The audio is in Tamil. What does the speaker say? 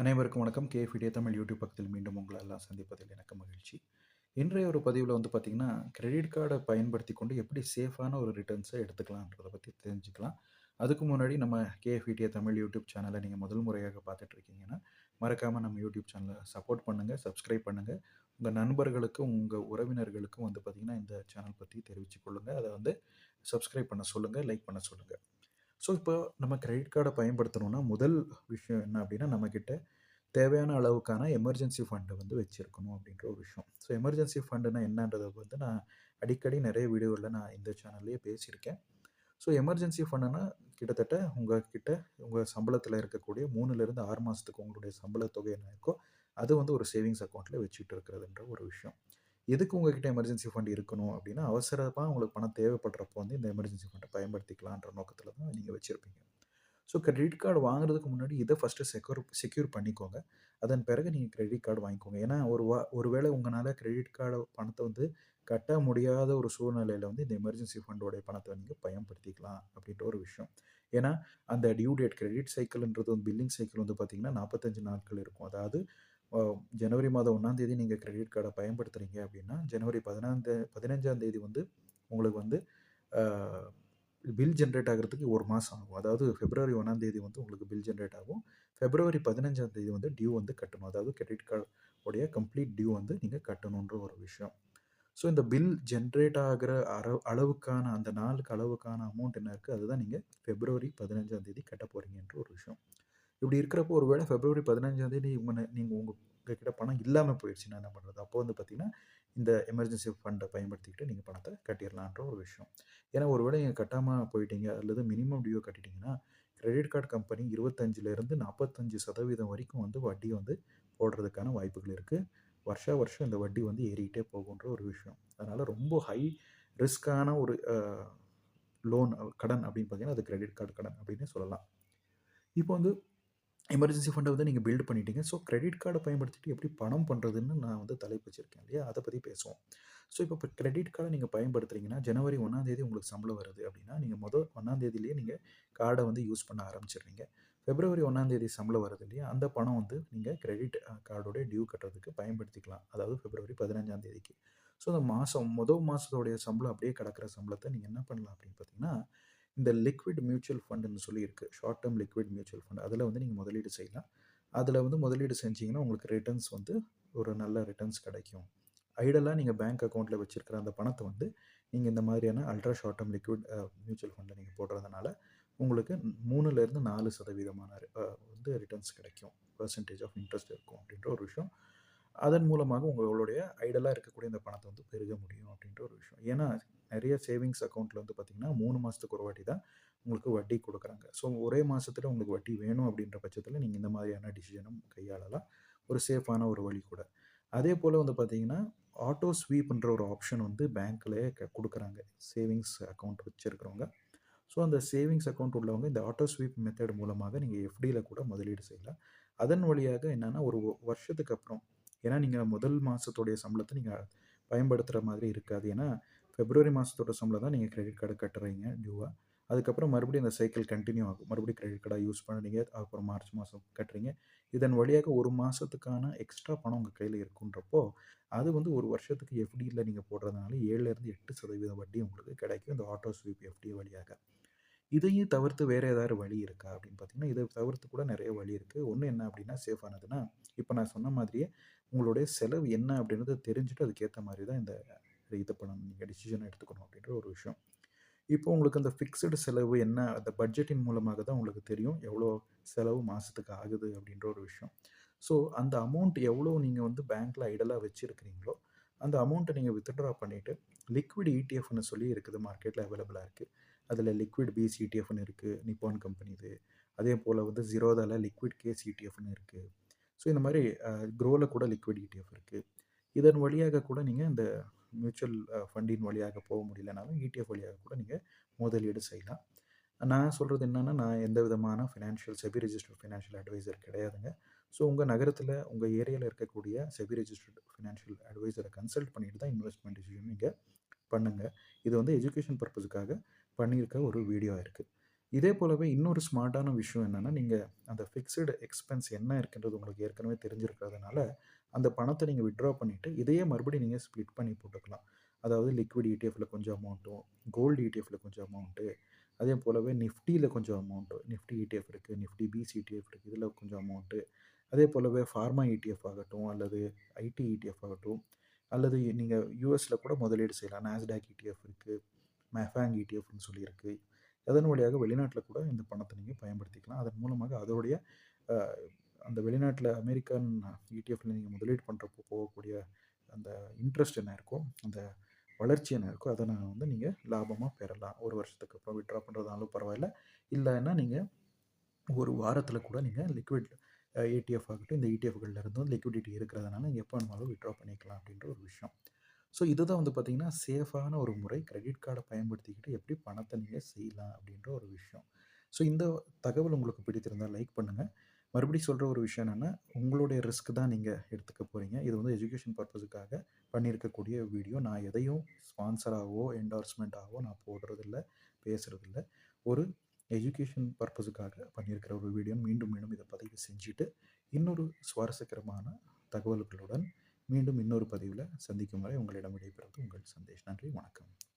அனைவருக்கும் வணக்கம். கேஎஃப் தமிழ் யூடியூப் பக்கத்தில் மீண்டும் உங்களை எல்லாம் சந்திப்பதில் எனக்கு மகிழ்ச்சி. இன்றைய ஒரு பதிவில் வந்து பார்த்திங்கன்னா கிரெடிட் கார்டை பயன்படுத்தி கொண்டு எப்படி சேஃபான ஒரு ரிட்டர்ன்ஸை எடுத்துக்கலான்றதை பற்றி தெரிஞ்சுக்கலாம். அதுக்கு முன்னாடி நம்ம கேஎஃபிடிய தமிழ் யூடியூப் சேனலை நீங்கள் முதல் முறையாக பார்த்துட்ருக்கீங்கன்னா மறக்காமல் நம்ம யூடியூப் சேனலை சப்போர்ட் பண்ணுங்கள் சப்ஸ்கிரைப் பண்ணுங்கள் உங்கள் நண்பர்களுக்கும் உங்கள் உறவினர்களுக்கும் வந்து பார்த்திங்கன்னா இந்த சேனல் பற்றி தெரிவித்து கொள்ளுங்கள் அதை வந்து சப்ஸ்கிரைப் பண்ண சொல்லுங்கள் லைக் பண்ண சொல்லுங்கள் ஸோ இப்போ நம்ம கிரெடிட் கார்டை பயன்படுத்தணும்னா முதல் விஷயம் என்ன அப்படின்னா நம்மக்கிட்ட தேவையான அளவுக்கான எமர்ஜென்சி ஃபண்டை வந்து வச்சுருக்கணும் அப்படின்ற ஒரு விஷயம். ஸோ எமர்ஜென்சி ஃபண்டுனா என்னன்றதை வந்து நான் அடிக்கடி நிறைய வீடியோவில் நான் இந்த சேனல்லையே பேசியிருக்கேன். ஸோ எமர்ஜென்சி ஃபண்டுனா கிட்டத்தட்ட உங்கள் கிட்ட உங்கள் சம்பளத்தில் இருக்கக்கூடிய மூணுலேருந்து ஆறு மாதத்துக்கு உங்களுடைய சம்பள தொகை என்ன இருக்கோ அது வந்து ஒரு சேவிங்ஸ் அக்கௌண்ட்டில் வச்சுட்டு இருக்கிறதுன்ற ஒரு விஷயம். எதுக்கு உங்ககிட்ட எமர்ஜென்சி ஃபண்ட் இருக்கணும் அப்படின்னா அவசரமாக உங்களுக்கு பணம் தேவைப்படுறப்போ வந்து இந்த எமர்ஜென்சி ஃபண்டை பயன்படுத்திக்கலான்ற நோக்கத்தில் தான் நீங்கள் வச்சுருப்பீங்க. ஸோ கிரெடிட் கார்டு வாங்குறதுக்கு முன்னாடி இதை ஃபஸ்ட்டு செக்யூர் செக்யூர் பண்ணிக்கோங்க. அதன் பிறகு நீங்கள் கிரெடிட் கார்டு வாங்கிக்கோங்க. ஏன்னா ஒரு வா ஒருவேளை உங்களால் கிரெடிட் கார்டு பணத்தை வந்து கட்ட முடியாத ஒரு சூழ்நிலையில் வந்து இந்த எமர்ஜென்சி ஃபண்டோடைய பணத்தை நீங்கள் பயன்படுத்திக்கலாம் அப்படின்ற ஒரு விஷயம். ஏன்னா அந்த டியூ டேட் கிரெடிட் சைக்கிள்ன்றது வந்து பில்லிங் சைக்கிள் வந்து பார்த்திங்கன்னா நாற்பத்தஞ்சு நாட்கள் இருக்கும். அதாவது ஜனவரி மாதம் ஒன்றாந்தேதி நீங்கள் கிரெடிட் கார்டை பயன்படுத்துகிறீங்க அப்படின்னா ஜனவரி பதினாந்தே பதினஞ்சாம் தேதி வந்து உங்களுக்கு வந்து பில் ஜென்ரேட் ஆகிறதுக்கு ஒரு மாதம் ஆகும். அதாவது ஃபெப்ரவரி ஒன்றாந்தேதி வந்து உங்களுக்கு பில் ஜென்ரேட் ஆகும். ஃபெப்ரவரி பதினஞ்சாம் தேதி வந்து டியூ வந்து கட்டணும். அதாவது கிரெடிட் கார்டு உடைய கம்ப்ளீட் டியூ வந்து நீங்கள் கட்டணுன்ற ஒரு விஷயம். ஸோ இந்த பில் ஜென்ரேட் ஆகிற அற அளவுக்கான அந்த நாளுக்கு அளவுக்கான அமௌண்ட் என்ன இருக்குது அதுதான் நீங்கள் ஃபெப்ரவரி பதினஞ்சாம் தேதி கட்ட போகிறீங்கன்ற ஒரு விஷயம். இப்படி இருக்கிறப்போ ஒரு வேளை பிப்ரவரி பதினஞ்சாம் தேதி நீங்கள் உங்கள் கிட்ட பணம் இல்லாமல் போயிடுச்சுன்னா என்ன பண்ணுறது அப்போ வந்து பார்த்திங்கன்னா இந்த எமர்ஜென்சி ஃபண்டை பயன்படுத்திக்கிட்டு நீங்கள் பணத்தை கட்டிடலான்ற ஒரு விஷயம். ஏன்னா ஒரு வேளை நீங்கள் கட்டாமல் போயிட்டீங்க அல்லது மினிமம் டியூ கட்டிட்டீங்கன்னா கிரெடிட் கார்டு கம்பெனி இருபத்தஞ்சிலேருந்து நாற்பத்தஞ்சு சதவீதம் வரைக்கும் வந்து வட்டி வந்து போடுறதுக்கான வாய்ப்புகள் இருக்குது வருஷா வருஷம் இந்த வட்டி வந்து ஏறிக்கிட்டே போகுன்ற ஒரு விஷயம். அதனால் ரொம்ப ஹை ரிஸ்க்கான ஒரு லோன் கடன் அப்படின்னு பார்த்தீங்கன்னா அது கிரெடிட் கார்டு கடன் அப்படின்னு சொல்லலாம். இப்போ வந்து எமர்ஜென்சி ஃபண்டை வந்து நீங்கள் பில்ட் பண்ணிட்டீங்க. ஸோ கிரெடிட் கார்டை பயன்படுத்திட்டு எப்படி பணம் பண்ணுறதுன்னு நான் வந்து தலைப்பு வச்சுருக்கேன் இல்லையா? அதை பற்றி பேசுவோம். ஸோ இப்போ இப்போ கிரெடிட் கார்டை நீங்கள் பயன்படுத்துறீங்கன்னா ஜனவரி ஒன்றாந்தேதி உங்களுக்கு சம்பளம் வருது அப்படின்னா நீங்கள் மொதல் ஒன்றாந்தேதியிலேயே நீங்கள் கார்டை வந்து யூஸ் பண்ண ஆரம்பிச்சிடுறீங்க. பிப்ரவரி ஒன்றாந்தேதி சம்பளம் வருது இல்லையா? அந்த பணம் வந்து நீங்கள் கிரெடிட் கார்டோடைய டியூ கட்டுறதுக்கு பயன்படுத்திக்கலாம். அதாவது பிப்ரவரி பதினஞ்சாம் தேதிக்கு. ஸோ அந்த மாதம் மொதல் மாதத்தோடைய சம்பளம் அப்படியே கிடக்கிற சம்பளத்தை நீங்கள் என்ன பண்ணலாம் அப்படின்னு பார்த்தீங்கன்னா இந்த லிக்விட் மியூச்சுவல் ஃபண்டுன்னு சொல்லி இருக்குது short term liquid mutual fund அதில் வந்து நீங்கள் முதலீடு செய்யலாம். அதில் வந்து முதலீடு செஞ்சீங்கன்னா உங்களுக்கு ரிட்டர்ன்ஸ் வந்து ஒரு நல்ல ரிட்டர்ன்ஸ் கிடைக்கும். ஐடலாக நீங்கள் பேங்க் அக்கௌண்ட்டில் வச்சுருக்கிற அந்த பணத்தை வந்து நீங்கள் இந்த மாதிரியான ultra short term liquid mutual ஃபண்டில் நீங்கள் போடுறதுனால உங்களுக்கு மூணுலேருந்து நாலு சதவீதமான வந்து ரிட்டர்ன்ஸ் கிடைக்கும். பர்சன்டேஜ் ஆஃப் இன்ட்ரெஸ்ட் இருக்கும் அப்படின்ற ஒரு விஷயம். அதன் மூலமாக உங்களுடைய ஐடலாக இருக்கக்கூடிய இந்த பணத்தை வந்து பெருக முடியும் அப்படின்ற ஒரு விஷயம். ஏன்னா நிறைய சேவிங்ஸ் அக்கௌண்ட்டில் வந்து பார்த்திங்கன்னா மூணு மாதத்துக்கு ஒரு வாட்டி தான் உங்களுக்கு வட்டி கொடுக்குறாங்க. ஸோ ஒரே மாதத்தில் உங்களுக்கு வட்டி வேணும் அப்படின்ற பட்சத்தில் நீங்கள் இந்த மாதிரியான டிசிஷனும் கையாளலாம். ஒரு சேஃபான ஒரு வழி கூட. அதே போல் வந்து பார்த்திங்கன்னா ஆட்டோ ஸ்வீப்ன்ற ஒரு ஆப்ஷன் வந்து பேங்க்கில் கொடுக்குறாங்க. சேவிங்ஸ் அக்கௌண்ட் வச்சுருக்கிறவங்க. ஸோ அந்த சேவிங்ஸ் அக்கௌண்ட் உள்ளவங்க இந்த ஆட்டோ ஸ்வீப் மெத்தட் மூலமாக நீங்கள் எஃப்டியில் கூட முதலீடு செய்யலாம். அதன் வழியாக என்னென்னா ஒரு வருஷத்துக்கு அப்புறம் ஏன்னா நீங்கள் முதல் மாதத்துடைய சம்பளத்தை நீங்கள் பயன்படுத்துகிற மாதிரி இருக்காது. ஏன்னா ஃபெப்ரவரி மாதத்தோட சம்பளம் தான் நீங்கள் கிரெடிட் கார்டு கட்டுறீங்க டியூவாக அதுக்கப்புறம் மறுபடியும் அந்த சைக்கிள் கண்டினியூ ஆகும். மறுபடியும் கிரெடிட் கார்டாக யூஸ் பண்ணுறீங்க அப்புறம் மார்ச் மாதம் கட்டுறீங்க. இதன் வழியாக ஒரு மாதத்துக்கான எக்ஸ்ட்ரா பணம் உங்கள் கையில் இருக்குன்றப்போ அது வந்து ஒரு வருஷத்துக்கு எஃப்டியில் நீங்கள் போடுறதுனால ஏழுலேருந்து எட்டு சதவீதம் வட்டி உங்களுக்கு கிடைக்கும். இந்த ஆட்டோ ஸ்வீப் எஃப்டி வழியாக. இதையும் தவிர்த்து வேறு ஏதாவது வழி இருக்கா அப்படின்னு பார்த்தீங்கன்னா இதை தவிர்த்து கூட நிறைய வழி இருக்குது ஒன்று என்ன அப்படின்னா சேஃப் ஆனதுன்னா இப்போ நான் சொன்ன மாதிரியே உங்களுடைய செலவு என்ன அப்படின்றத தெரிஞ்சுட்டு அதுக்கேற்ற மாதிரி தான் இந்த இதை பண்ணணும் நீங்கள் டிசிஷன் எடுத்துக்கணும் அப்படின்ற ஒரு விஷயம். இப்போ உங்களுக்கு அந்த ஃபிக்ஸ்டு செலவு என்ன? அந்த பட்ஜெட்டின் மூலமாக தான் உங்களுக்கு தெரியும் எவ்வளோ செலவு மாதத்துக்கு ஆகுது அப்படின்ற ஒரு விஷயம். ஸோ அந்த அமௌண்ட் எவ்வளோ நீங்கள் வந்து பேங்க்கில் ஐடலாக வச்சுருக்கிறீங்களோ அந்த அமௌண்ட்டை நீங்கள் வித்ட்ரா பண்ணிவிட்டு லிக்விட் இடிஎஃப்னு சொல்லி இருக்குது மார்க்கெட்டில் அவைலபிளாக இருக்குது அதில் லிக்விட் பிஸ் இடிஎஃப்னு இருக்குது நிப்பான் கம்பெனி இது. அதே போல் வந்து ஜீரோதாவில் லிக்விட் கேஸ் இடிஎஃப்னு இருக்குது ஸோ இந்த மாதிரி க்ரோவில் கூட லிக்விட் இடிஎஃப் இருக்குது இதன் வழியாக கூட நீங்கள் இந்த மியூச்சுவல் ஃபண்டின் வழியாக போக முடியலனாலும் இடிஎஃப் வழியாக கூட நீங்கள் முதலீடு செய்யலாம். நான் சொல்கிறது என்னென்னா நான் எந்த விதமான financial SEBI registered financial adviser கிடையாதுங்க. ஸோ உங்கள் நகரத்தில் உங்கள் ஏரியாவில் இருக்கக்கூடிய செபி ரெஜிஸ்டர்ட் ஃபினான்ஷியல் அட்வைசரை கன்சல்ட் பண்ணிட்டு தான் இன்வெஸ்ட்மெண்ட் டிசிஷன் நீங்கள் பண்ணுங்கள் இது வந்து எஜுகேஷன் பர்பஸுக்காக பண்ணியிருக்க ஒரு வீடியோ இருக்குது இதே போலவே இன்னொரு ஸ்மார்ட்டான விஷயம் என்னென்னா நீங்கள் அந்த ஃபிக்ஸ்டு எக்ஸ்பென்ஸ் என்ன இருக்குன்றது உங்களுக்கு ஏற்கனவே தெரிஞ்சிருக்கிறதுனால, அந்த பணத்தை நீங்கள் வித்ட்ரா பண்ணிவிட்டு இதையே மறுபடியும் நீங்கள் ஸ்ப்ளிட் பண்ணி போட்டுக்கலாம். அதாவது லிக்விட் இடிஎஃப்ல கொஞ்சம் அமௌண்ட்டும், கோல்டு இடிஎஃப்ல கொஞ்சம் அமௌண்ட்டு, அதே போலவே நிஃப்டியில் கொஞ்சம் அமௌண்ட்டு, நிஃப்டி இடிஎஃப் இருக்குது நிஃப்டி பிசி இடிஎஃப் இருக்குது இதில் கொஞ்சம் அமௌண்ட்டு, அதே போலவே ஃபார்மா இடிஎஃப் ஆகட்டும், அல்லது ஐடி இடிஎஃப் ஆகட்டும், அல்லது நீங்கள் யூஎஸில் கூட முதலீடு செய்யலாம். நாஸ்டாக் இடிஎஃப் இருக்குது மெஃபாங் இடிஎஃப்னு சொல்லியிருக்கு அதன் வழியாக வெளிநாட்டில் கூட இந்த பணத்தை நீங்கள் பயன்படுத்திக்கலாம். அதன் மூலமாக அதோடைய அந்த வெளிநாட்டில் அமெரிக்கன் இடிஎஃப்ல நீங்கள் முதலீடு பண்ணுறப்போ போகக்கூடிய அந்த இன்ட்ரெஸ்ட் என்ன இருக்கோ, அந்த வளர்ச்சி என்ன இருக்கோ, அதை நான் வந்து நீங்கள் லாபமாக பெறலாம். ஒரு வருஷத்துக்கு அப்புறம் வித்ட்ரா பண்ணுறதுனாலும் பரவாயில்ல. இல்லைன்னா நீங்கள் ஒரு வாரத்தில் கூட நீங்கள் லிக்விட் ஏடிஎஃப் ஆகட்டும், இந்த இடிஎஃப்கள்ல இருந்தும் லிக்விடிட்டி இருக்கிறதுனால, நீங்கள் எப்போ வேணாலும் விட்ரா பண்ணிக்கலாம் அப்படின்ற ஒரு விஷயம். ஸோ இதுதான் வந்து பார்த்திங்கன்னா சேஃபான ஒரு முறை. கிரெடிட் கார்டை பயன்படுத்திக்கிட்டு எப்படி பணத்தை நீங்கள் செய்யலாம் அப்படின்ற ஒரு விஷயம். ஸோ இந்த தகவல் உங்களுக்கு பிடித்திருந்தால் லைக் பண்ணுங்கள் மறுபடியும் சொல்கிற ஒரு விஷயம் என்னன்னா, உங்களுடைய ரிஸ்க் தான் நீங்கள் எடுத்துக்க போகிறீங்க இது வந்து எஜுகேஷன் பர்பஸுக்காக பண்ணியிருக்கக்கூடிய வீடியோ. நான் எதையும் ஸ்பான்சராகவோ என்டார்ஸ்மெண்ட்டாகவோ நான் போடுறதில்ல, பேசுகிறதில்ல ஒரு எஜுகேஷன் பர்பஸுக்காக பண்ணியிருக்கிற ஒரு வீடியோ மீண்டும் மீண்டும் இதை பதிவு செஞ்சுட்டு, இன்னொரு சுவாரஸ்யகரமான தகவல்களுடன் மீண்டும் இன்னொரு பதிவில் சந்திக்கும் வரை உங்களிடம் விடைபெறுவது உங்கள் சந்தேஷ். நன்றி, வணக்கம்.